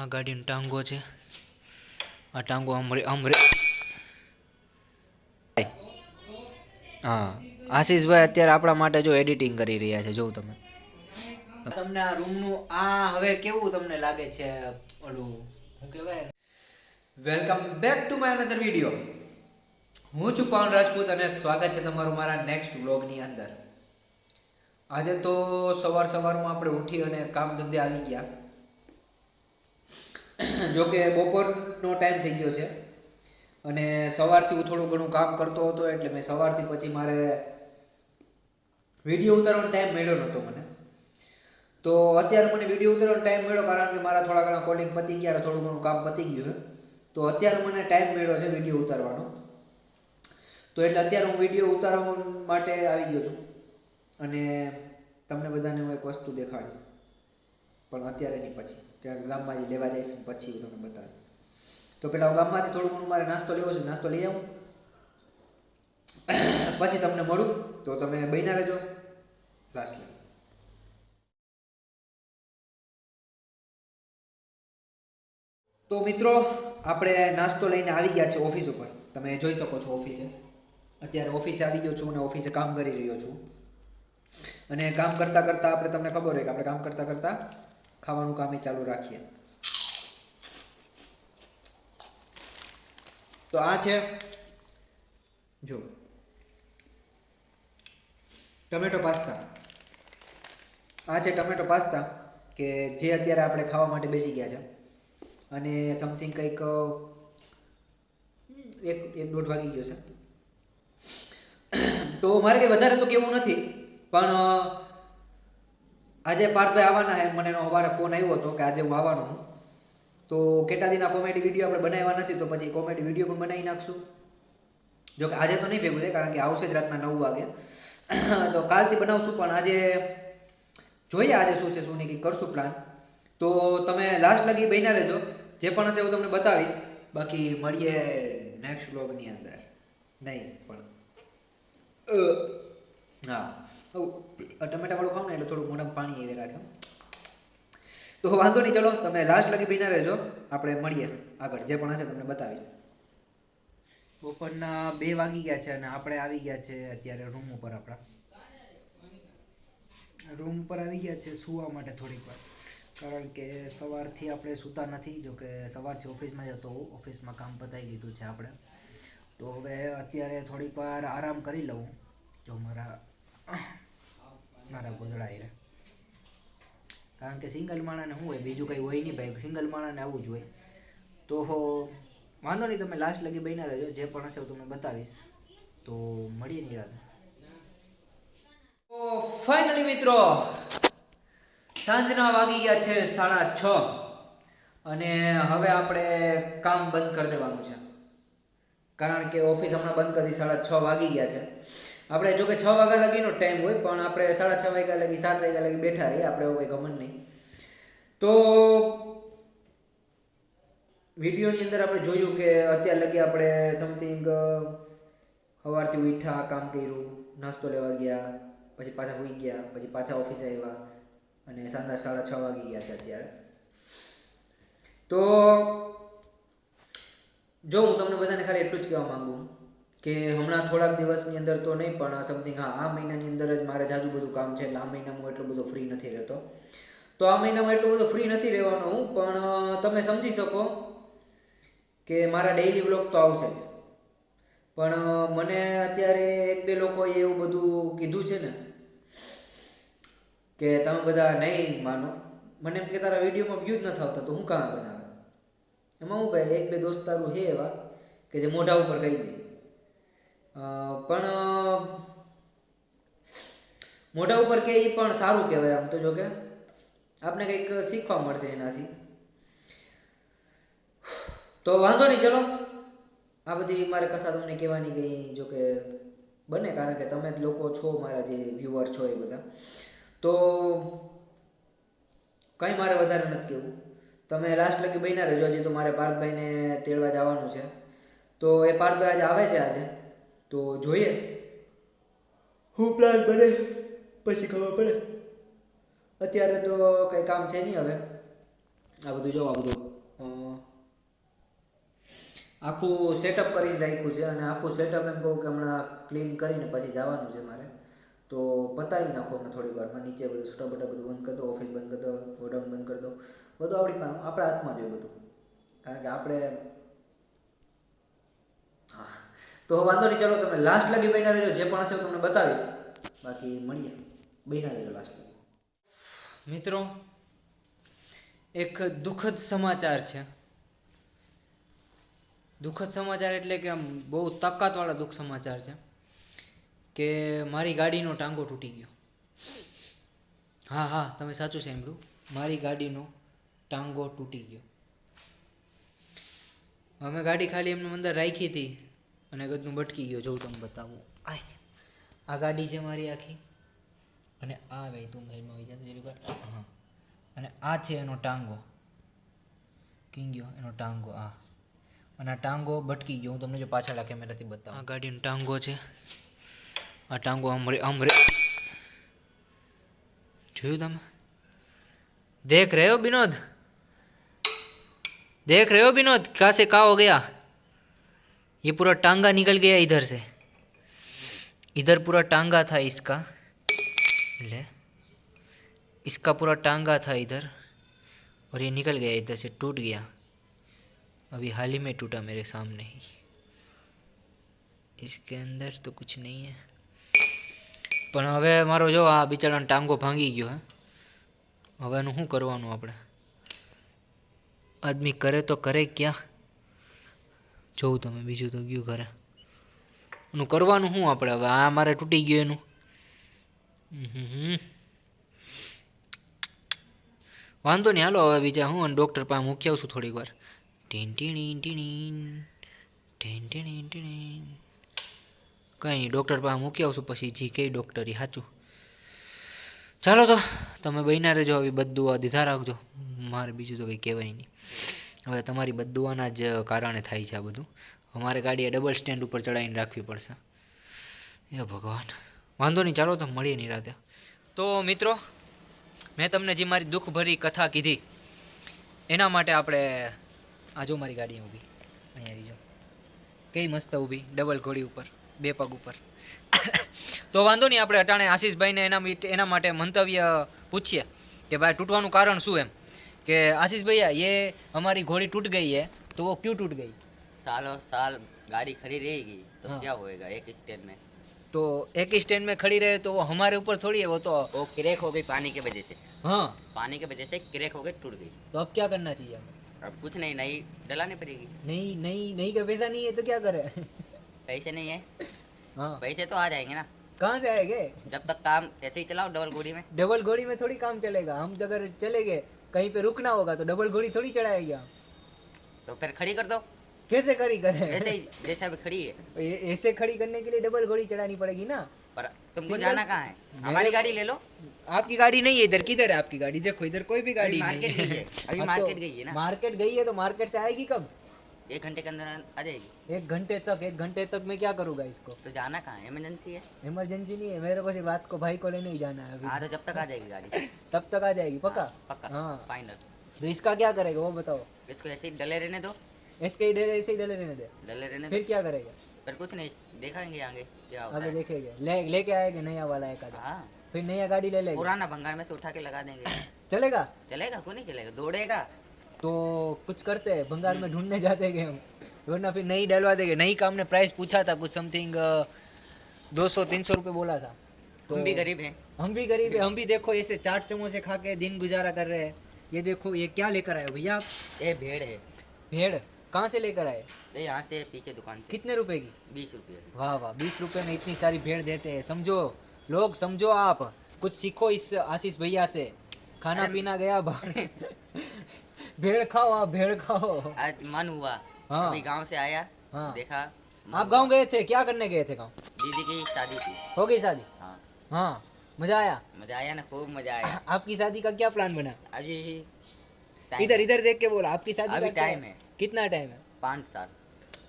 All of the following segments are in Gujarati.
આ ગાડીનો ટાંગો છે. આ ટાંગો અમરે અમરે હા. આશીષભાઈ અત્યારે આપણા માટે જો એડિટિંગ કરી રહ્યા છે. જોઉં તમે. તમને આ રૂમનું આ હવે કેવું તમને લાગે છે? ઓલું શું કહેવાય? Welcome back to my another video હું છું પવન રાજપૂત અને સ્વાગત છે તમારું મારા નેક્સ્ટ વ્લોગની અંદર. આજે તો સવાર સવારમાં આપણે ઉઠી અને કામ ધંધે આવી ગયા. જો કે બપોરનો ટાઈમ થઈ ગયો છે. અને સવારથી હું થોડું ઘણું કામ કરતો હતો એટલે મેં સવારથી પછી મારે વીડિયો ઉતારવાનો ટાઈમ મળ્યો નહોતો મને. તો અત્યારે મને વીડિયો ઉતારવાનો ટાઈમ મળ્યો કારણ કે મારા થોડા ઘણા કોલિંગ પતી ગયા થોડું ઘણું કામ પતી ગયું. તો અત્યારે મને ટાઈમ મળ્યો છે વીડિયો ઉતારવાનો. તો એટલે અત્યારે હું વીડિયો ઉતારવા માટે આવી ગયો છું. અને તમને બધાને હું એક વસ્તુ દેખાડીશ. પણ અત્યારે પછી. ત્યારે ગામમાં લેવા જઈશ પછી હું તમને બતાવીશ. તો પેલા ગામમાંથી થોડું ઘણું મારે નાસ્તો લેવો છે નાસ્તો લઈ આવું. પછી તમને મળું. તો તમે બન્યા રહેજો. લાસ્ટમાં તો મિત્રો, આપણે નાસ્તો લઈને આવી ગયા છે ઓફિસ ઉપર. તમે જોઈ શકો છો ઓફિસે. અત્યારે ઓફિસે આવી ગયો છું અને ઓફિસે કામ કરી રહ્યો છું. અને કામ કરતાં કરતાં આપણે તમને ખબર હોય કે આપણે કામ કરતાં કરતાં ખાવાનું કામ ચાલુ રાખીએ. તો આ છે, જો, ટમેટો પાસ્તા. આ છે ટમેટો પાસ્તા કે જે અત્યારે આપણે ખાવા માટે બેસી ગયા છે. અને સમથિંગ કંઈક, એક એક દોઢ વાગી ગયો છે. તો મારે કંઈ વધારે તો કેવું નથી, પણ આજે પાર્થભાઈ આવવાના હે મને એનો સવારે ફોન આવ્યો હતો કે આજે હું આવવાનો છું. તો કેટલા દિના કોમેડી વીડિયો આપણે બનાવ્યા નથી, તો પછી કોમેડી વીડિયો પણ બનાવી નાખશું. જો કે આજે તો નહીં ભેગું થાય, કારણ કે આવશે જ રાતના નવ વાગે. તો કાલથી બનાવશું, પણ આજે જોઈએ આજે શું છે, શું નહીં, કંઈક કરશું પ્લાન તો તમે લાસ્ટ લગી બન્યા રહેજો. જે પણ હશે હું તમને બતાવીશ. બાકી મળીએ નેક્સ્ટ બ્લોગની અંદર. નહીં પણ. હા. ટમેટાવાળું ખાવ ને એટલે થોડું મોઢામાં પાણી એવી રાખે. તો વાંધો નહીં, ચલો, તમે લાસ્ટ લગી બિના રહેજો. આપણે મળીએ આગળ. જે પણ હશે તમને બતાવીશ. બપોરના બે વાગી ગયા છે અને આપણે આવી ગયા છે અત્યારે રૂમ ઉપર આપણા. રૂમ પર આવી ગયા છે સૂવા માટે થોડીક વાર. કારણ કે સવારથી આપણે સૂતા નથી, જો કે સવારથી ઓફિસમાં જ હોઉં. ઓફિસમાં કામ પતાવી લીધું છે આપણે. તો હવે અત્યારે થોડીક વાર આરામ કરી લઉં. જો મારા મારા ગોદડા આવ્યા કારણ કે સિંગલ માણાને શું હોય, બીજું કંઈ હોય નહીં ભાઈ, સિંગલ માણાને આવું જ હોય. તો વાંધો નહીં, તમે લાસ્ટ લગી બન્યા રહેજો, જે પણ હશે હું તમને બતાવીશ. તો મળીએ નિરાતે તો ફાઇનલી મિત્રો, સાંજના વાગી ગયા છે સાડા છ. અને હવે આપણે કામ બંધ કરી દેવાનું છે. કારણ કે ઓફિસ હમણાં બંધ કરી સાડા છ વાગી ગયા છે. આપણે જો કે છ વાગ્યા લગીનો ટાઈમ હોય, પણ આપણે સાડા છ વાગ્યા લગી, સાત વાગ્યા લગી બેઠા રહીએ, આપણે એવું કંઈ ગમન નહીં. તો વિડીયોની અંદર આપણે જોયું કે અત્યાર લગી આપણે સમથિંગ સવારથી ઉઠ્યા, કામ કર્યું, નાસ્તો લેવા ગયા, પછી પાછા હોઈ ગયા, પછી પાછા ઓફિસે આવ્યા, અને સાંજના સાડા છ વાગી ગયા છે અત્યારે. તો જો હું તમને બધાને ખાલી એટલું જ કહેવા માંગુ કે હમણાં થોડાક દિવસની અંદર તો નહીં, પણ સમથિંગ હા, આ મહિનાની અંદર જ મારે જાજુ બધું કામ છે, એટલે આ મહિનામાં એટલો બધો ફ્રી નથી રહેતો. તો આ મહિનામાં એટલો બધો ફ્રી નથી રહેવાનો હું, પણ તમે સમજી શકો કે મારા ડેઈલી વ્લોગ તો આવશે જ. પણ મને અત્યારે એક બે લોકોએ એવું બધું કીધું છે ને કે તમે બધા નહીં માનો. મને એમ કે તારા વિડીયોમાં વ્યૂ જ નથી આવતા, તો હું કામ બનાવે? એમાં હું ભાઈ, એક બે દોસ્તારું છે એવા કે જે મોઢા ઉપર કહી દે. પણ મોઢા ઉપર કે એ પણ સારું કહેવાય આમ તો જો કે. આપણે કંઈક શીખવા મળશે એનાથી. તો વાંધો નહીં, ચલો. આ બધી મારે કથા તમને કહેવાની ગઈ જો કે બને, કારણ કે તમે જ લોકો છો, મારા જે વ્યુઅર છો એ બધા. તો કંઈ મારે વધારે નથી કહેવું. તમે લાસ્ટ લગી બન્યા રહેજો, હજી તો મારે પાર્થભાઈને તેડવા જવાનું છે. તો એ પાર્થભાઈ આજે આવે છે આજે? તો જોઈએ. હું પ્લાન બને પછી ખબર પડે. અત્યારે તો કંઈ કામ છે નહીં હવે. આ બધું જો આ બધું. આખું સેટઅપ કરીને રાખ્યું છે અને આખું સેટઅપ એમ કહું કે હમણાં ક્લીન કરીને પછી જવાનું છે મારે. તો પતાવી નાખો હમણાં થોડીક વારમાં નીચે બધું છૂટા બટા બધું બંધ કરી દો ઓફિસ બંધ કરી દો ગોડાઉન બંધ કરી દો. બધું આપણી આપણા હાથમાં જોયું બધું. કારણ કે આપણે હા. તો વાંધો નહીં, ચાલો તમે લાસ્ટ લગી બન્યા રહેજો, જે પણ હશે હું તમને બતાવીશ. બાકી મળીએ. બન્યા રહેજો લાસ્ટ મિત્રો, એક દુઃખદ સમાચાર છે. દુઃખદ સમાચાર એટલે કે આમ બહુ તાકાતવાળા દુઃખ સમાચાર છે કે મારી ગાડીનો ટાંગો તૂટી ગયો. હા હા, તમે સાચું સાંભળ્યું. મારી ગાડીનો ટાંગો તૂટી ગયો. અમે ગાડી ખાલી એમને અંદર રાખી હતી. અને ગદનું ભટકી ગયો જોઉં તમને બતાવું. આય, આ ગાડી છે મારી આખી. અને આ ભાઈ તું મહેલમાં આવી જતો જેટલી વાર. હા. અને આ છે એનો ટાંગો. કિંગ્યો એનો ટાંગો, આ. અને આ ટાંગો ભટકી ગયો, હું તમને જો પાછળ આ કેમેરાથી બતાવું. આ ગાડીનો ટાંગો છે. આ ટાંગો અમરે અમરે. જોયું તમે? દેખ રહ્યો, વિનોદ? દેખ રહ્યો, વિનોદ? કાસે કાવો ગયા? ये पूरा टांगा निकल गया इधर से इधर पूरा टांगा था इसका ले इसका पूरा टांगा था इधर और ये निकल गया इधर से टूट गया अभी हाल ही में टूटा मेरे सामने ही इसके अंदर तो कुछ नहीं है પણ હવે મારો જો આ બિચારાનો ટાંગો ભાંગી ગયો હે હવે એનું શું કરવાનું આપણે આદમી કરે તો કરે ક્યાં જોઉં તમે બીજું તો ગયું ઘરે. એનું કરવાનું શું આપણે હવે? આ મારે તૂટી ગયું એનું. વાંધો નહીં, હાલો હવે બીજા હું અને ડૉક્ટર પાસે મૂકી આવશું થોડીક વાર. ટીણીન ટીણીન કંઈ નહીં ડૉક્ટર પાસે મૂકી આવશું પછી જી કઈ ડૉક્ટર એ સાચું. ચાલો તો, તમે બહીના રહેજો, આવી બદુઆ દીધા રાખજો. મારે બીજું તો કંઈ કહેવાય નહીં. હવે તમારી બદુઆના જ કારણે થાય છે આ બધું. અમારે ગાડીએ ડબલ સ્ટેન્ડ ઉપર ચડાવીને રાખવી પડશે. એ ભગવાન. વાંધો નહીં, ચાલો તો મળીએ નહીં રાતે તો મિત્રો, મેં તમને જે મારી દુઃખભરી કથા કીધી, એના માટે આપણે આ જો મારી ગાડી ઊભી. અહીંયા જો કઈ મસ્ત ઊભી ડબલ ઘોડી ઉપર, બે પગ ઉપર. તો વાંધો નહીં, આપણે અટાણે આશીષભાઈને એના એના માટે મંતવ્ય પૂછીએ કે ભાઈ, તૂટવાનું કારણ શું એમ? કે आशीष भैया ये हमारी घोड़ी टूट गई है तो वो क्यों टूट गई? सालों साल गाड़ी खड़ी रहेगी तो हाँ। क्या होएगा एक स्टैंड में? तो एक स्टैंड में खड़ी रहे तो वो हमारे ऊपर थोड़ी है वो तो वो क्रैक हो गई पानी की वजह से। हाँ। पानी की वजह से क्रैक हो गई टूट गई। तो अब क्या करना चाहिए हमें? अब कुछ नहीं नई डलानी पड़ेगी। नहीं नहीं नहीं का पैसा नहीं है तो क्या करे? पैसे नहीं है। हाँ। पैसे तो आ जाएँगे ना। कहाँ से आएँगे? जब तक काम ऐसे ही चलाओ डबल गोड़ी में। डबल घोड़ी में थोड़ी काम चलेगा हम तो अगर चले गए कहीं पे रुकना होगा तो डबल घोड़ी थोड़ी चढ़ाएगी हम तो फिर खड़ी कर दो कैसे खड़ी करें ऐसे ही जैसे अभी खड़ी है ये- ऐसे खड़ी करने के लिए डबल घोड़ी चढ़ानी पड़ेगी ना पर तुमको Single- जाना कहाँ है हमारी गाड़ी ले लो आपकी गाड़ी नहीं है इधर किधर है आपकी गाड़ी देखो इधर कोई भी गाड़ी अभी नहीं मार्केट गई है अभी हाँ, मार्केट तो गई है ना मार्केट गई है तो मार्केट से आएगी कब एक घंटे के अंदर आ जाएगी। एक घंटे तक एक घंटे तक मैं क्या करूँगा इसको? तो जाना कहाँ है? इमरजेंसी है? इमरजेंसी नहीं है मेरे को सिर्फ़ रात को भाई को लेने ही जाना है हाँ अभी तो जब तक आ जाएगी गाड़ी। तब तक आ जाएगी पक्का हाँ, पक्का? हाँ। फाइनल तो इसका क्या करेगा वो बताओ। इसको ऐसे ही डले रहने दो। इसके ही डले ऐसे ही डले रहने दे। डले रहने फिर क्या करेगा? फिर कुछ नहीं देखेंगे आगे क्या आगे है। देखेंगे। ले लेके आएँगे नया वाला एक आधा। हाँ। फिर नया गाड़ी ले लेंगे। पुराना भंगार में से उठा के लगा देंगे। चलेगा? चलेगा? क्यों नहीं चलेगा? दौड़ेगा? तो कुछ करते हैं भंगार में ढूँढने जाते हैं हम। वरना फिर नई डलवा देंगे। नई का हमने प्राइस पूछा था कुछ समथिंग दो सौ तीन सौ रुपये बोला था। तो तुम भी गरीब हैं। हम भी गरीब है। हम भी देखो ऐसे चाट समोसे खा के दिन गुजारा कर रहे हैं। ये देखो ये क्या लेकर आए भैया आप? ये भेड़ है। भेड़? कहाँ से लेकर आए? यहाँ से पीछे दुकान से। कितने रुपए की? बीस रुपये वाह वाह बीस रुपए में इतनी सारी भेड़ देते हैं। समझो लोग समझो आप। कुछ सीखो इस आशीष भैया से। खाना पीना गया भेड़ खाओ आप भेड़ खाओ। आज मन हुआ। हाँ। अभी गाँव से आया हाँ। देखा आप गाँव गए थे? क्या करने गए थे गाँव? दीदी की शादी थी। हो गई शादी? हाँ। हाँ। मज़ा आया? मज़ा आया ना खूब मज़ा आया। आपकी शादी का क्या प्लान बना? अभी इधर इधर देख के बोला आपकी शादी अभी टाइम है। कितना टाइम है? पाँच साल।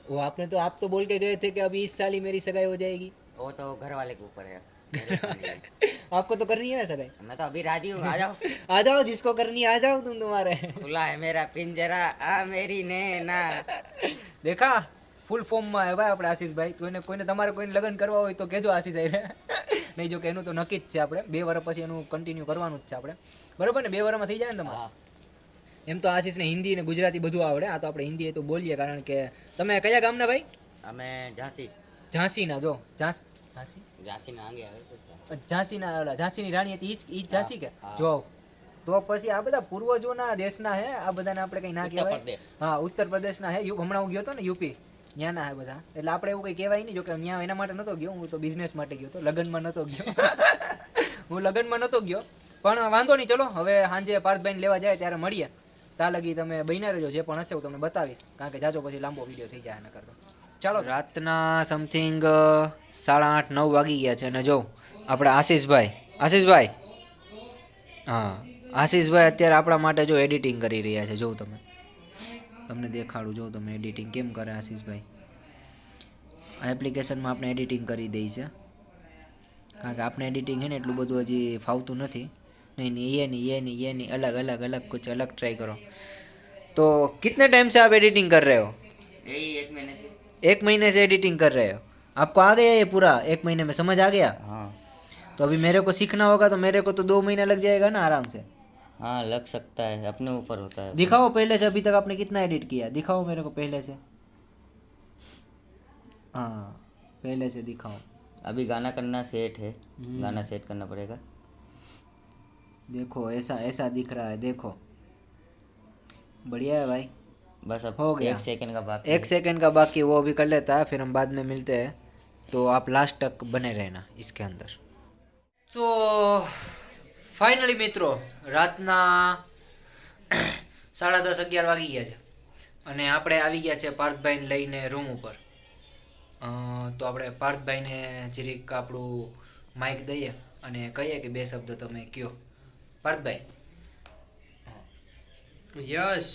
वो आपने तो आप तो बोल के गए थे कि अभी इस साल ही मेरी सगाई हो जाएगी। वो तो घर वाले के ऊपर है है। आपको तो करनी है ना सगाई मैं तो अभी राजी हूँ आ जाओ आ जाओ जिसको करनी है आ जाओ तुम तुम्हारे खुला है मेरा पिंजरा आ मेरी नैना દેખા ફૂલ ફોર્મમાં હે ભાઈ આપણે આશીષભાઈ તો એને કોઈને તમારે કોઈને લગ્ન કરવા હોય તો કહેજો આશીષ આઈને નહીં જો કે એનું તો નક્કી જ છે આપણે બે વર્ષ પછી એનું કન્ટિન્યુ કરવાનું જ છે આપણે બરોબર ને બે વર્ષમાં થઈ જાય ને તમારે હા એમ તો આશીષને હિન્દી ને ગુજરાતી બધું આવડે આ તો આપણે હિન્દી એ તો બોલીએ કારણ કે તમે કયા ગામના ભાઈ અમે ઝાંસી ઝાંસીના જો ઝાંસી ઝાંસી? આવે ઝાંસીના ઓલા ઝાંસીની રાણી હતી ઈ જ ઝાંસી કે. જો તો પછી આ બધા પૂર્વજોના દેશના હે આ બધાને આપણે કઈ ના કહેવાય. હા ઉત્તર પ્રદેશના હે હમણાં હું ગયો હતો ને યુપી. ત્યાંના હે બધા. એટલે આપણે એવું કઈ કહેવાય નહીં જો કે ત્યાં એના માટે નતો ગયો હું તો બિઝનેસ માટે ગયો તો લગ્નમાં નતો ગયો. હું લગ્નમાં નતો ગયો. પણ વાંધો નહીં ચલો હવે સાંજે પાર્થભાઈને લેવા જાય ત્યારે મળીએ. ત્યાં લગી તમે બન્યા રહેજો જે પણ હશે હું તમને બતાવીશ. કારણ કે જાજો પછી લાંબો વીડિયો થઈ જાય એના કરતો ચાલો રાતના સમથિંગ સાડા આઠ નવ વાગી ગયા છે અને જો આપણે આશીષભાઈ આશીષભાઈ હા આશીષભાઈ અત્યારે આપણા માટે જો એડિટિંગ કરી રહ્યા છે જોઉં તમે તમને દેખાડું જો તમે એડિટિંગ કેમ કરે આશીષભાઈ આ એપ્લિકેશનમાં આપણે એડિટિંગ કરી દઈ છે કારણ કે આપણે એડિટિંગ છે ને એટલું બધું હજી ફાવતું નથી નહીં નહીં ये नहीं ये नहीं ये नहीं अलग अलग अलग कुछ अलग ट्राई करो तो कितने टाइम से आप एडिटिंग कर रहे हो यही एक महीने से एक महीने से एडिटिंग कर रहे हो। आपको आ गया ये पूरा? एक महीने में समझ आ गया? हाँ। तो अभी मेरे को सीखना होगा तो मेरे को तो दो महीना लग जाएगा ना आराम से। हाँ लग सकता है अपने ऊपर होता है। दिखाओ पहले से अभी तक आपने कितना एडिट किया? दिखाओ मेरे को पहले से। हाँ पहले से दिखाओ। अभी गाना करना सेट है। हम्म। गाना सेट करना पड़ेगा। देखो ऐसा ऐसा दिख रहा है देखो। बढ़िया है भाई। बस अब हो गया। एक सेकंड का बाकी एक सेकंड का बाकी वो अभी कर लेता है फिर हम बाद में मिलते हैं तो आप लास्ट तक बने रहना इसके अंदर તો ફાઇનલી મિત્રો રાતના સાડા દસ અગિયાર વાગી ગયા છે અને આપણે આવી ગયા છે પાર્થભાઈને લઈને રૂમ ઉપર અ, તો આપણે પાર્થભાઈને જરીક આપણું માઇક દઈએ અને કહીએ કે બે શબ્દ તમે કયો પાર્થભાઈ યસ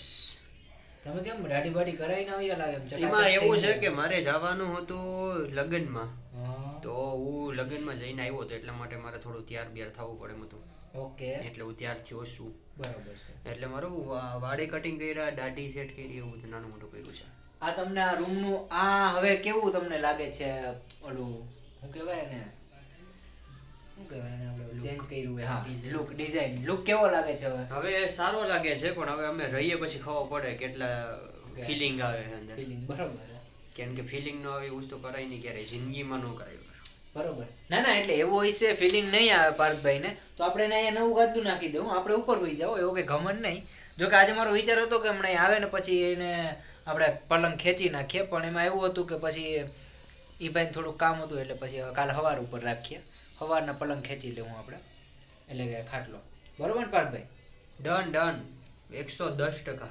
તમે કેમ રાડી બાડી કરાવીને આવ્યા લાગે એમ એમાં એવું છે કે મારે જવાનું હતું લગ્નમાં. તો હું લગ્નમાં જઈને આવ્યો હતો એટલા માટે મારે થોડું તૈયાર બિયાર થવું પડે એમ હતું. ઓકે. એટલે હું ત્યાર થયો છું. બરાબર છે. એટલે મારું વાડી કટિંગ કર્યા દાઢી સેટ કરી એવું બધું નાનું મોટું કર્યું છે. આ તમને આ રૂમનું આ હવે કેવું તમને લાગે છે? ઓલું શું કહેવાય ને શું કહેવાય આપણે? ચેન્જ કર્યું હોય. હા લુક ડિઝાઇન લુક કેવો લાગે છે હવે? હવે સારો લાગે છે પણ હવે અમે રહીએ પછી ખબર પડે કેટલા ફિલિંગ આવે છે અંદર. ફિલિંગ બરોબર. કેમ કે ફિલિંગ નો આવે એવું વસ્તુ કરાય નહીં ક્યારેય જિંદગીમાં ન કરાય બરોબર. ના ના એટલે એવો હશે ફિલિંગ નહીં આવે પાર્થભાઈ ને તો આપણે એને અહીંયા નવું ગાદલું નાખી દઉં. આપણે ઉપર હોઈ જાવ એવો કઈ ઘમન નહીં. જો કે આજે મારો વિચાર હતો કે હમણાં આવે ને પછી એને આપણે પલંગ ખેંચી નાખીએ. પણ એમાં એવું હતું કે પછી એ ભાઈને થોડુંક કામ હતું એટલે પછી કાલ કાલે સવાર ઉપર રાખીએ. સવારના પલંગ ખેંચી લેવું આપણે. એટલે કે ખાટલો. બરોબર ને પાર્થભાઈ? Done done. એકસો દસ ટકા.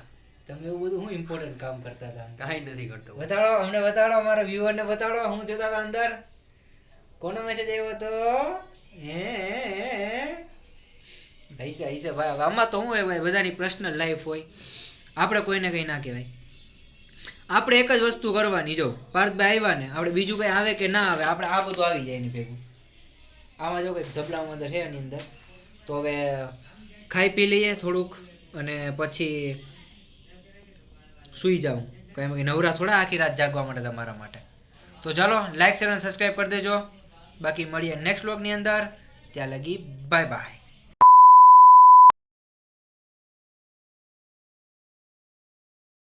તમે એવું બધું હું ઇમ્પોર્ટન્ટ કામ કરતા હતા? કાંઈ નથી કરતો. બતાડો અમને બતાડો અમારા વ્યુઅરને બતાડો. હું જોતા હતા અંદર. કોનો મેસેજ આવ્યો હતો? હે હૈસે હૈસે ભાઈ આમાં તો શું હોય ભાઈ બધાની પર્સનલ લાઈફ હોય. આપણે કોઈને કંઈ ના કહેવાય. આપણે એક જ વસ્તુ કરવાની જો. પાર્થભાઈ આવ્યા ને આપણે બીજું કંઈ આવે કે ના આવે આપણે આ બધું આવી જાય એની ભેગું. આમાં જો કંઈક ઝબલામાં અંદર છે એની અંદર, તો હવે ખાઈ પી લઈએ થોડુંક અને પછી સૂઈ જાઉં. કંઈ કે નવરા થોડા આખી રાત જાગવા માટે તમારા માટે. તો ચાલો લાઈક શેર અને સબસ્ક્રાઈબ કરી દેજો. બાકી મળીએ નેક્સ્ટ વ્લોગની અંદર. ત્યાં લગી બાય બાય